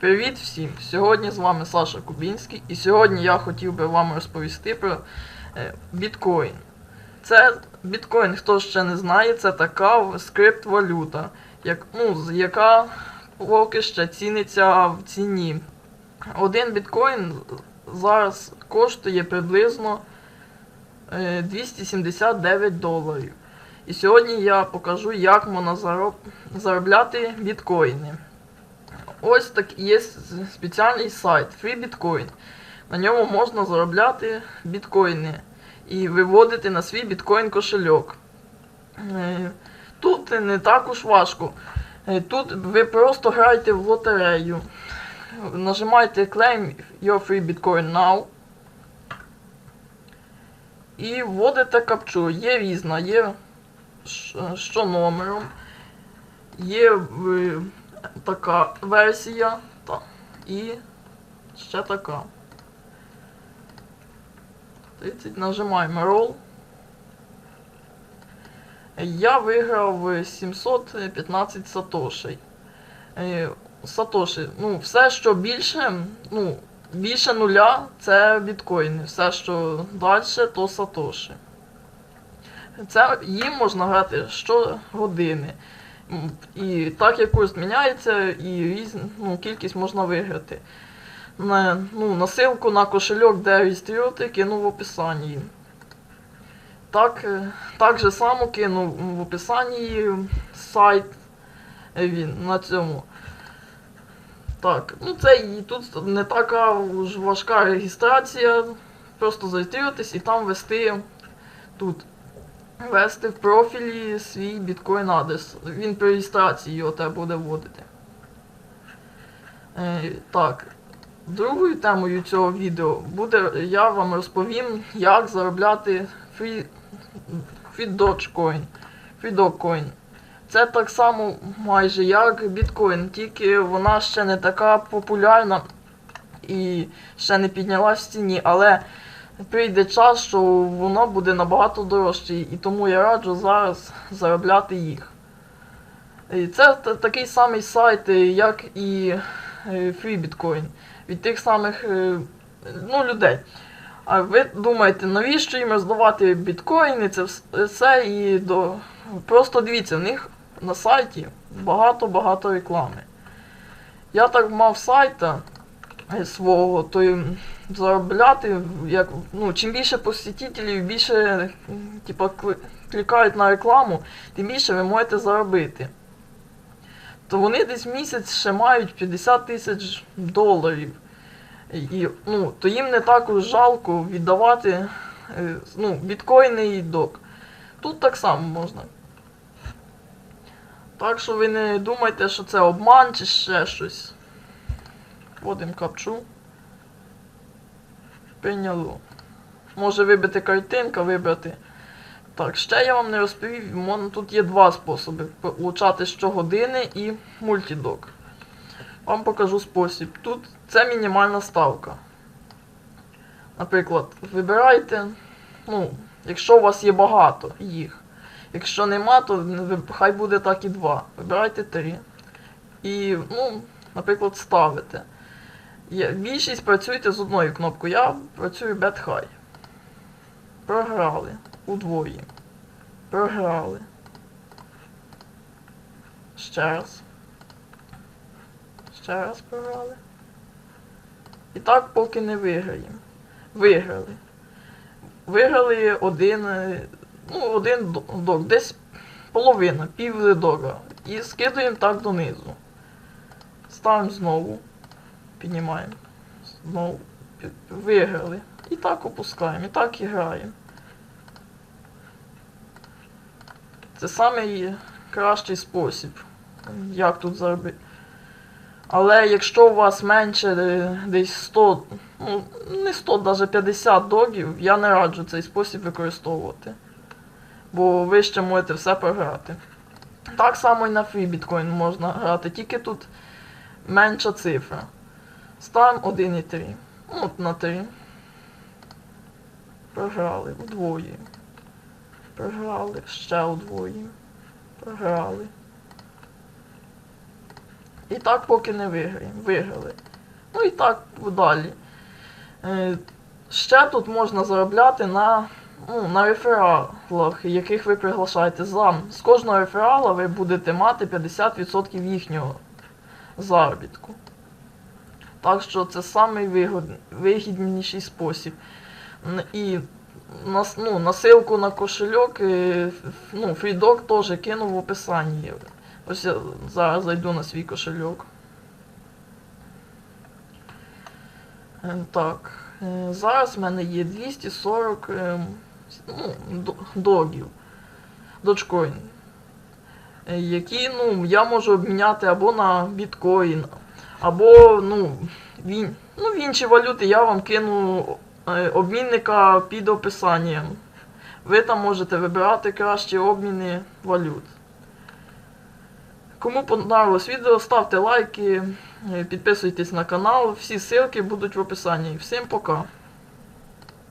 Привіт всім! Сьогодні з вами Саша Кубінський, і сьогодні я хотів би вам розповісти про е, біткоін. Це біткоін, хто ще не знає, це така скрипт-валюта, як, ну, яка поки ще ціниться в ціні. Один біткоін зараз коштує приблизно е, 279 доларів. І сьогодні я покажу, як можна зароб... заробляти біткоїни. Ось так є спеціальний сайт FreeBitcoin. На ньому можна заробляти біткоїни і виводити на свій біткоін кошельок. Е, Тут не так уж важко. Е, Тут ви просто граєте в лотерею. Нажимаєте Claim your free Bitcoin now. І вводите капчу. Є різна, є що номером. Є е, така версія та, і ще така. 30 нажимаємо Roll. Я виграв е, 715 сатошей. Е, Сатоші, ну, все, що більше, ну, більше нуля, це біткоїни. Все, що далі, то сатоші. Це їм можна грати щогодини. І так як курс міняється, і різ, ну, кількість можна виграти. На, ну, насилку на кошельок, де реєструвати, кину в описанні. Так, е, так же само кину в описанні сайт е, він на цьому. Так, ну це і тут не така ж важка реєстрація. Просто зареєструватись і там ввести тут ввести в профілі свій біткоін адрес. Він при реєстрації його треба буде вводити. Е, так. Другою темою цього відео буде, я вам розповім, як заробляти free, Free Dogecoin. Це так само майже як біткоін, тільки вона ще не така популярна і ще не піднялась в ціні, але прийде час, що воно буде набагато дорожче, і тому я раджу зараз заробляти їх. І Це такий самий сайт, е, як і е, FreeBitcoin, від тих самих е, ну, людей. А ви думаєте, навіщо їм роздавати біткоїни, це все і до. Просто дивіться, в них на сайті багато-багато реклами. Я так мав сайта е, свого, то й заробляти, як, ну, чим більше посетителів, більше типа, клікають на рекламу, тим більше ви можете заробити. То вони десь місяць ще мають 50 тисяч доларів. І, ну, то їм не так уж жалко віддавати е, ну, біткоїни і док. Тут так само можна. Так що ви не думайте, що це обман чи ще щось. Вводимо капчу. Прийняло. Може вибити картинка, вибрати. Так, ще я вам не розповів, тут є два способи получати щогодини і мультідок. Вам покажу спосіб. Тут це мінімальна ставка. Наприклад, вибирайте, ну, якщо у вас є багато їх. Якщо нема, то хай буде так і два. Вибирайте три. І, ну, наприклад, ставите. Більшість працюєте з одною кнопкою. Я працюю Bet High. Програли. Удвоє. Програли. Ще раз. Ще раз програли. І так поки не виграємо. Виграли. Виграли один, е, ну, один до- док, десь половина, пів дога. І скидуємо так донизу. Ставимо знову. Піднімаємо. Знову. Виграли. І так опускаємо, і так і граємо. Це самий кращий спосіб, як тут заробити. Але якщо у вас менше е, десь 100, ну не 100, навіть 50 догів, я не раджу цей спосіб використовувати. Бо ви ще можете все програти. Так само і на FreeBitcoin можна грати, тільки тут менша цифра. Ставимо 1,3. От на 3. Програли. Удвоюємо. Програли. Ще удвоюємо. Програли. І так поки не виграємо. Виграли. Ну і так далі. Е, ще тут можна заробляти на, ну, на рефералах, яких ви приглашаєте зам. З кожного реферала ви будете мати 50% їхнього заробітку. Так що це самий вигод- вигідніший спосіб. І нас, ну, насилку на кошельок, е, ну, фрідок теж кинув в описанні. Ось я зараз зайду на свій кошельок. Е, Так, е, зараз в мене є 240 ем, ну, догів, дочкоін, е, які ну, я можу обміняти або на біткоін, або ну, в, ну, в інші валюти я вам кину е, обмінника під описанням. Ви там можете вибирати кращі обміни валют. Кому понравилось відео, ставте лайки, підписуйтесь на канал. Всі ссылки будуть в описанні. Всім пока!